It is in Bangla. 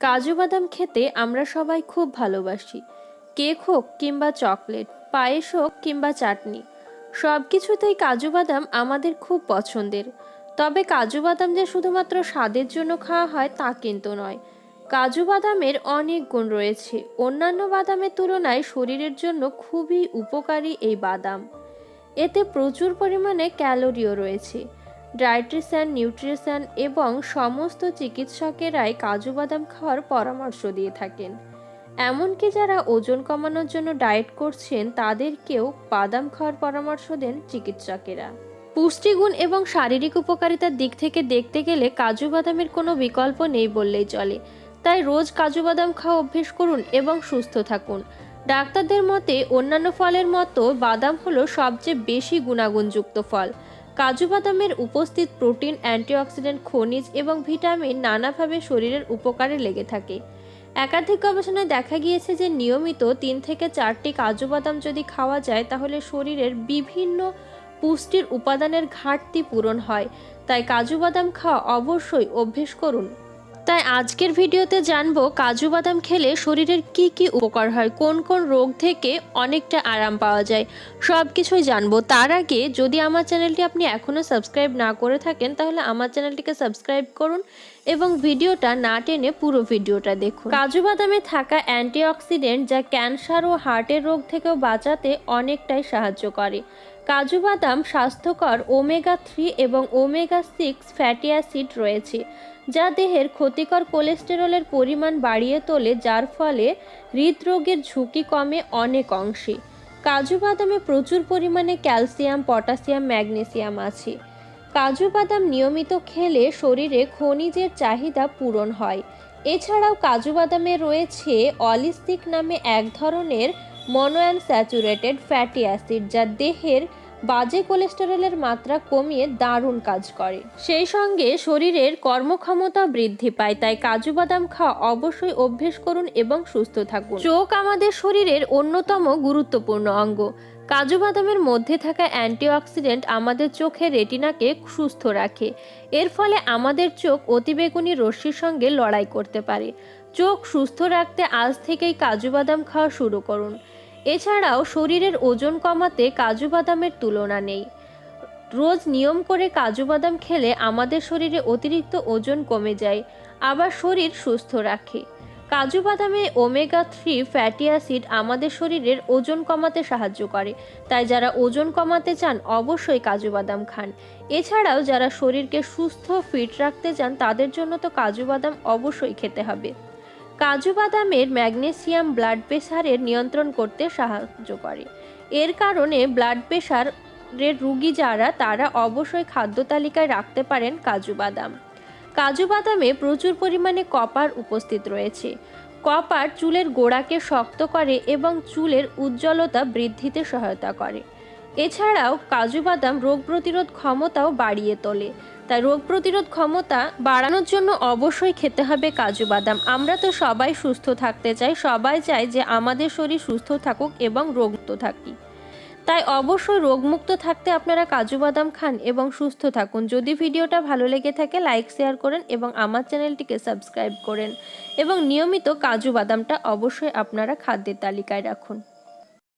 কাজু বাদাম খেতে আমরা সবাই খুব ভালোবাসি। কেক হোক কিংবা চকলেট, পায়েস হোক কিংবা চাটনি সব কিছুতেই কাজু বাদাম আমাদের খুব পছন্দের। তবে কাজু বাদাম যে শুধুমাত্র স্বাদের জন্য খাওয়া হয় তা কিন্তু নয়। কাজু বাদামের অনেক গুণ রয়েছে। অন্যান্য বাদামের তুলনায় শরীরের জন্য খুবই উপকারী এই বাদাম। এতে প্রচুর পরিমাণে ক্যালোরিও রয়েছে। ডায়েট্রিশিয়ান নিউট্রিশন এবং সমস্ত চিকিৎসকেরাই কাজু বাদাম খাওয়ার পরামর্শ দিয়ে থাকেন। এমনকি যারা ওজন কমানোর জন্য ডায়েট করছেন, তাদেরকেও বাদাম খাওয়ার পরামর্শ দেন চিকিৎসকেরা। পুষ্টিগুণ এবং শারীরিক উপকারিতার দিক থেকে দেখতে গেলে কাজু বাদামের কোনো বিকল্প নেই বললেই চলে। তাই রোজ কাজু বাদাম খাওয়া অভ্যেস করুন এবং সুস্থ থাকুন। ডাক্তারদের মতে, অন্যান্য ফলের মতো বাদাম হলো সবচেয়ে বেশি গুণাগুণযুক্ত ফল। কাজু বাদামের উপস্থিত প্রোটিন, অ্যান্টিঅক্সিডেন্ট, খনিজ এবং ভিটামিন নানাভাবে শরীরের উপকারে লেগে থাকে। একাধিক গবেষণায় দেখা গিয়েছে যে নিয়মিত তিন থেকে চারটি কাজু বাদাম যদি খাওয়া যায়, তাহলে শরীরের বিভিন্ন পুষ্টির উপাদানের ঘাটতি পূরণ হয়। তাই কাজু বাদাম খাওয়া অবশ্যই অভ্যেস করুন। তাই আজকের ভিডিওতে জানব কাজু বাদাম খেলে শরীরের কি কি উপকার হয়, কোন কোন রোগ থেকে অনেকটা আরাম পাওয়া যায় সব কিছুই জানব। তার আগে যদি আমার চ্যানেলটি আপনি এখনও সাবস্ক্রাইব না করে থাকেন, তাহলে আমার চ্যানেলটিকে সাবস্ক্রাইব করুন এবং ভিডিওটা না টেনে পুরো ভিডিওটা দেখুন। কাজু বাদামে থাকা অ্যান্টিঅক্সিডেন্ট যা ক্যান্সার ও হার্টের রোগ থেকেও বাঁচাতে অনেকটাই সাহায্য করে। কাজু বাদাম স্বাস্থ্যকর ওমেগা থ্রি এবং ওমেগা সিক্স ফ্যাটি অ্যাসিড রয়েছে, যা দেহের ক্ষতিকর কোলেস্টেরলের পরিমাণ বাড়িয়ে তোলে, যার ফলে হৃদরোগের ঝুঁকি কমে অনেক অংশে। কাজু বাদামে প্রচুর পরিমাণে ক্যালসিয়াম, পটাশিয়াম, ম্যাগনেসিয়াম আছে। কাজু বাদাম নিয়মিত খেলে শরীরে খনিজের চাহিদা পূরণ হয়। এছাড়াও কাজু বাদামে রয়েছে অলিস্টিক নামে এক ধরনের মনোঅ্যানস্যাচুরেটেড ফ্যাটি অ্যাসিড, যা দেহের বাজে কোলেস্টেরলের মাত্রা কমিয়ে দারুণ কাজ করে। সেই সঙ্গে শরীরের কর্মক্ষমতা বৃদ্ধি পায়, তাই কাজু বাদাম খাওয়া অবশ্যই অভ্যেস করুন এবং সুস্থ থাকুন। চোখ আমাদের শরীরের অন্যতম গুরুত্বপূর্ণ অঙ্গ। কাজু বাদামের মধ্যে থাকা অ্যান্টিঅক্সিডেন্ট আমাদের চোখের রেটিনাকে সুস্থ রাখে। এর ফলে আমাদের চোখ অতিবেগুনি রশ্মির সঙ্গে লড়াই করতে পারে। চোখ সুস্থ রাখতে আজ থেকেই কাজু বাদাম খাওয়া শুরু করুন। এছাড়াও শরীরের ওজন কমাতে কাজু বাদামের তুলনা নেই। রোজ নিয়ম করে কাজু বাদাম খেলে আমাদের শরীরে অতিরিক্ত ওজন কমে যায়, আবার শরীর সুস্থ রাখে। কাজু বাদামে ওমেগা থ্রি ফ্যাটি অ্যাসিড আমাদের শরীরের ওজন কমাতে সাহায্য করে। তাই যারা ওজন কমাতে চান, অবশ্যই কাজু বাদাম খান। এছাড়াও যারা শরীরকে সুস্থ, ফিট রাখতে চান, তাদের জন্য তো কাজু বাদাম অবশ্যই খেতে হবে। কাজু বাদামের ম্যাগনেসিয়াম ব্লাড প্রেশারের নিয়ন্ত্রণ করতে সাহায্য করে। এর কারণে ব্লাড প্রেশারের রুগী যারা, তারা অবশ্যই খাদ্য তালিকায় রাখতে পারেন কাজু বাদাম। কাজু বাদামে প্রচুর পরিমাণে কপার উপস্থিত রয়েছে। কপার চুলের গোড়াকে শক্ত করে এবং চুলের উজ্জ্বলতা বৃদ্ধিতে সহায়তা করে। এছাড়াও কাজু বাদাম রোগ প্রতিরোধ ক্ষমতাও বাড়িয়ে তোলে। তাই রোগ প্রতিরোধ ক্ষমতা বাড়ানোর জন্য অবশ্যই খেতে হবে কাজু বাদাম। আমরা তো সবাই সুস্থ থাকতে চাই, সবাই চাই যে আমাদের শরীর সুস্থ থাকুক এবং রোগমুক্ত থাকি। তাই অবশ্যই রোগমুক্ত থাকতে আপনারা কাজু বাদাম খান এবং সুস্থ থাকুন। যদি ভিডিওটা ভালো লেগে থাকে লাইক শেয়ার করেন এবং আমার চ্যানেলটিকে সাবস্ক্রাইব করেন। এবং নিয়মিত কাজু বাদামটা অবশ্যই আপনারা খাদ্যের তালিকায় রাখুন।